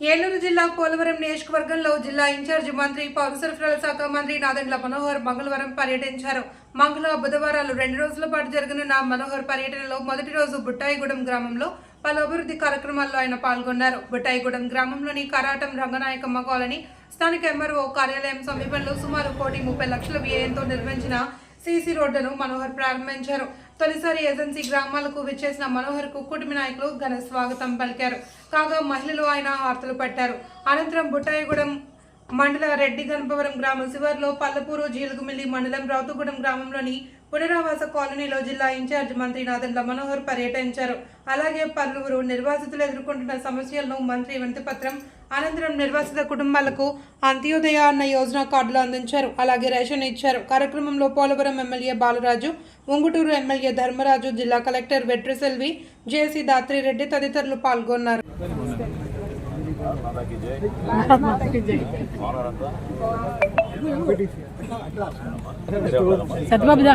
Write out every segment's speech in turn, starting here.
ఏలూరు జిల్లా పోలవరం నియోజకవర్గంలో జిల్లా ఇన్ఛార్జి మంత్రి పౌరసరఫరాల శాఖ మంత్రి నాదెండ్ల మనోహర్ మంగళవారం పర్యటించారు. మంగళ బుధవారాలు రెండు రోజుల పాటు జరగనున్న మనోహర్ పర్యటనలో మొదటి రోజు బుట్టాయిగూడెం గ్రామంలో పలు అభివృద్ధి కార్యక్రమాల్లో ఆయన పాల్గొన్నారు. బుట్టాయిగూడెం గ్రామంలోని కరాటం రంగనాయకమ్మ కాలనీ స్థానిక ఎంఆర్ఓ కార్యాలయం సమీపంలో సుమారు కోటి ముప్పై లక్షల వ్యయంతో నిర్మించిన సీసీ రోడ్డును మనోహర్ ప్రారంభించారు. తొలిసారి ఏజెన్సీ గ్రామాలకు విచ్చేసిన మనోహర్కు కుటుంబ నాయకులు ఘన స్వాగతం పలికారు. కాగా మహిళలు ఆయన వార్తలు పట్టారు. అనంతరం బుట్టాయిగూడెం మండల రెడ్డి గణపవరం గ్రామం శివార్లో పల్లపూరు జీలుగుమిల్లి మండలం రౌతుగూడెం గ్రామంలోని పునరావాస కాలనీలో జిల్లా ఇన్ఛార్జ్ మంత్రి నాదెండ్ల మనోహర్ పర్యటించారు. అలాగే పలువురు నిర్వాసితులు ఎదుర్కొంటున్న సమస్యలను మంత్రి వినతిపత్రం అనంతరం నిర్వాసిత కుటుంబాలకు అంత్యోదయ అన్న యోజన కార్డులు అందించారు. అలాగే రేషన్ ఇచ్చారు. కార్యక్రమంలో పోలవరం ఎమ్మెల్యే బాలరాజు ఉంగుటూరు ఎమ్మెల్యే ధర్మరాజు జిల్లా కలెక్టర్ వెట్రిసెల్వి జేసీ దాత్రిరెడ్డి తదితరులు పాల్గొన్నారు. సత్యబాబుదా?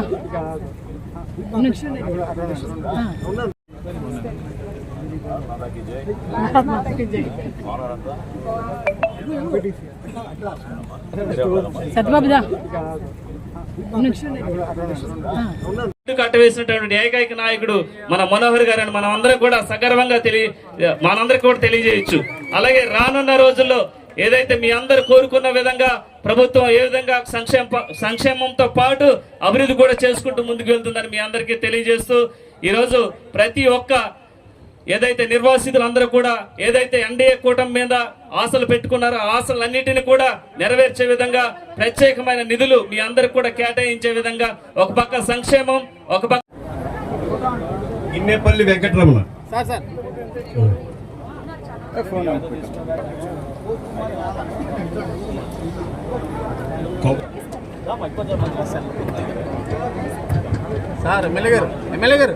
కట్టవేసినటువంటి ఏకైక నాయకుడు మన మనోహర్ గారు అని మనం అందరం కూడా సగర్వంగా తెలియ మనందరికి కూడా తెలియజేయచ్చు. అలాగే రానున్న రోజుల్లో ఏదైతే మీ అందరు కోరుకున్న విధంగా ప్రభుత్వం ఏ విధంగా సంక్షేమ సంక్షేమంతో పాటు అభివృద్ధి కూడా చేసుకుంటూ ముందుకు వెళ్తుందని మీ అందరికీ తెలియజేస్తూ ఈరోజు ప్రతి ఒక్క ఏదైతే నిర్వాసితులందరూ కూడా ఏదైతే ఎన్డీఏ కూటమి మీద ఆశలు పెట్టుకున్నారో ఆ ఆశలన్నిటిని కూడా నెరవేర్చే విధంగా ప్రత్యేకమైన నిధులు మీ అందరికి కూడా కేటాయించే విధంగా ఒక పక్క సంక్షేమం ఒక పక్క Innepalli Venkataramana. Sir sir. Cow- sir MLA గారు ఎమ్మెల్యే గారు.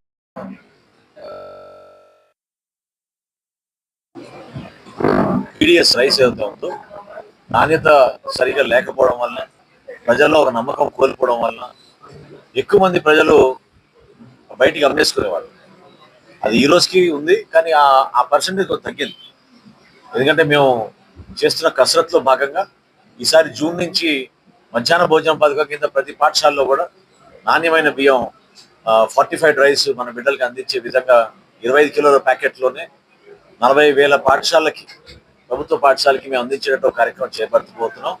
పీడిఎస్ రైస్ ఏదైతే ఉందో నాణ్యత సరిగా లేకపోవడం వల్ల ప్రజల్లో ఒక నమ్మకం కోల్పోవడం వలన ఎక్కువ మంది ప్రజలు బయటికి అమ్మేసుకునేవాళ్ళు. అది ఈ రోజుకి ఉంది కానీ ఆ ఆ పర్సంటేజ్ కొంచెం తగ్గింది. ఎందుకంటే మేము చేస్తున్న కసరత్తులో భాగంగా ఈసారి జూన్ నుంచి మధ్యాహ్న భోజనం పథకం కింద ప్రతి పాఠశాలలో కూడా నాణ్యమైన బియ్యం ఫార్టిఫైడ్ రైస్ మన బిడ్డలకి అందించే విధంగా ఇరవై ఐదు కిలోల ప్యాకెట్లోనే నలభై వేల పాఠశాలకి ప్రభుత్వ పాఠశాలకి మేము అందించేటట్టు కార్యక్రమం చేపట్టబోతున్నాం.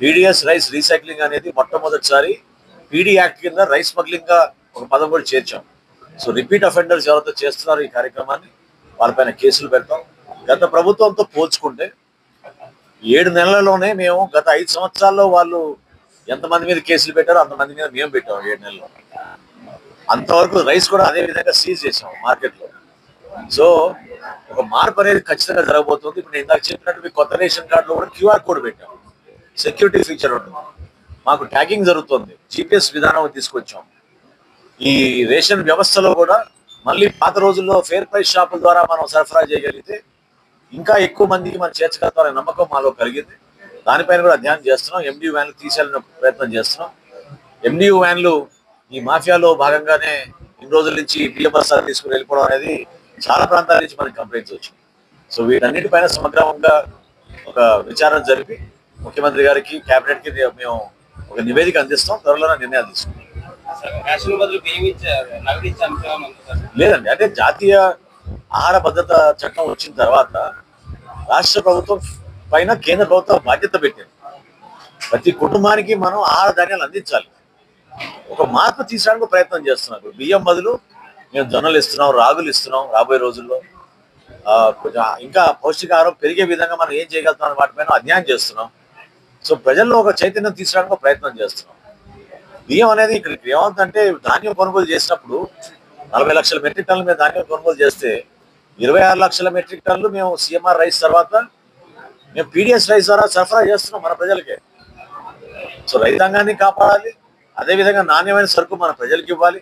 పీడిఎస్ రైస్ రీసైక్లింగ్ అనేది మొట్టమొదటిసారి పీడీ యాక్ట్ కింద రైస్ స్మగ్లింగ్గా ఒక పదం కూడా చేర్చాం. సో రిపీట్ అఫెండర్స్ ఎవరైతే చేస్తున్నారో ఈ కార్యక్రమాన్ని వాళ్ళపైన కేసులు పెడతాం. గత ప్రభుత్వంతో పోల్చుకుంటే ఏడు నెలల్లోనే మేము గత ఐదు సంవత్సరాల్లో వాళ్ళు ఎంతమంది మీద కేసులు పెట్టారో అంతమంది మీద మేము పెట్టాం ఏడు నెలల్లో. అంతవరకు రైస్ కూడా అదే విధంగా సీజ్ చేసాం మార్కెట్లో. సో మార్పు అనేది ఖచ్చితంగా జరగబోతుంది. ఇప్పుడు నేను ఇందాక చెప్పినట్టు మీ కొత్త రేషన్ కార్డులో కూడా క్యూఆర్ కోడ్ పెట్టాం. సెక్యూరిటీ ఫీచర్ ఉంటుంది. మాకు ట్యాగింగ్ జరుగుతుంది. జిపిఎస్ విధానం తీసుకొచ్చాం. ఈ రేషన్ వ్యవస్థలో కూడా మళ్ళీ పాత రోజుల్లో ఫేర్ ప్రైస్ షాపుల ద్వారా మనం సరఫరా చేయగలిగితే ఇంకా ఎక్కువ మందికి మనం చేర్చగలుగుతామనే నమ్మకం మాలో కలిగింది. దానిపైన కూడా ధ్యానం చేస్తున్నాం. ఎండియూ వ్యాన్లు తీసేయాలని ప్రయత్నం చేస్తున్నాం. ఎండియూ వ్యాన్లు ఈ మాఫియాలో భాగంగానే ఇన్ని రోజుల నుంచి బియ్యం బస్తాలు తీసుకుని వెళ్ళిపోవడం అనేది చాలా ప్రాంతాల నుంచి మనకి కంప్లైంట్స్ వచ్చింది సో వీటన్నిటిపైన సమగ్రంగా ఒక విచారణ జరిపి ముఖ్యమంత్రి గారికి కేబినెట్కి మేము ఒక నివేదిక అందిస్తాం త్వరలోనే నిర్ణయాలు తీసుకుంటాం. లేదండి అంటే జాతీయ ఆహార భద్రత చట్టం వచ్చిన తర్వాత రాష్ట్ర ప్రభుత్వం పైన కేంద్ర ప్రభుత్వం బాధ్యత పెట్టింది. ప్రతి కుటుంబానికి మనం ఆహార ధాన్యాలు అందించాలి. ఒక మార్పు తీసడానికి ప్రయత్నం చేస్తున్నారు. బియ్యం బదులు మేము జొన్నలు ఇస్తున్నాం రాగులు ఇస్తున్నాం రాబోయే రోజుల్లో. కొంచెం ఇంకా పౌష్టికాహారం పెరిగే విధంగా మనం ఏం చేయగలుగుతున్నాం వాటిపైన అధ్యయనం చేస్తున్నాం. సో ప్రజల్లో ఒక చైతన్యం తీసుకురావడానికి ప్రయత్నం చేస్తున్నాం. బియ్యం అనేది ఇక్కడ ఏమవుతుందంటే ధాన్యం కొనుగోలు చేసినప్పుడు నలభై లక్షల మెట్రిక్ టన్నుల మీద ధాన్యం కొనుగోలు చేస్తే ఇరవై ఆరు లక్షల మెట్రిక్ టన్నులు మేము సిఎంఆర్ రైస్ తర్వాత మేము పీడిఎస్ రైస్ ద్వారా సరఫరా చేస్తున్నాం మన ప్రజలకే. సో రైతాంగాన్ని కాపాడాలి అదేవిధంగా నాణ్యమైన సరుకు మన ప్రజలకు ఇవ్వాలి.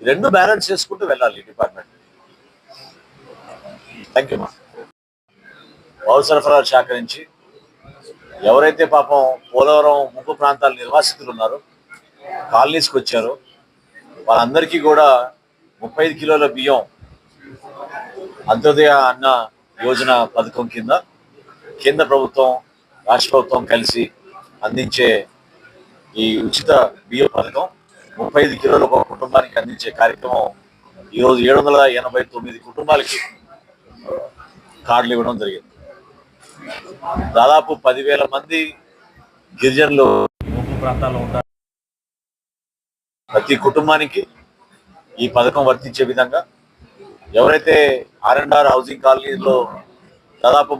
రెండు బ్యాలెన్స్ చేసుకుంటూ వెళ్ళాలి డిపార్ట్మెంట్. థ్యాంక్ యూ మా పౌర సరఫరాల శాఖ నుంచి ఎవరైతే పాపం పోలవరం ముంపు ప్రాంతాల నిర్వాసితులు ఉన్నారో కాలనీస్కి వచ్చారో వాళ్ళందరికీ కూడా ముప్పై ఐదు కిలోల బియ్యం అంత్యోదయ అన్న యోజన పథకం కింద కేంద్ర ప్రభుత్వం రాష్ట్ర ప్రభుత్వం కలిసి అందించే ఈ ఉచిత బియ్యం పథకం ముప్పై ఐదు కిలోల ఒక కుటుంబానికి అందించే కార్యక్రమం ఈరోజు ఏడు వందల ఎనభై తొమ్మిది కుటుంబాలకి కార్డులు ఇవ్వడం జరిగింది. దాదాపు పదివేల మంది గిరిజనులు ప్రాంతాల్లో ఉంటారు. ప్రతి కుటుంబానికి ఈ పథకం వర్తించే విధంగా ఎవరైతే ఆర్ అండ్ ఆర్ హౌసింగ్ కాలనీలో దాదాపు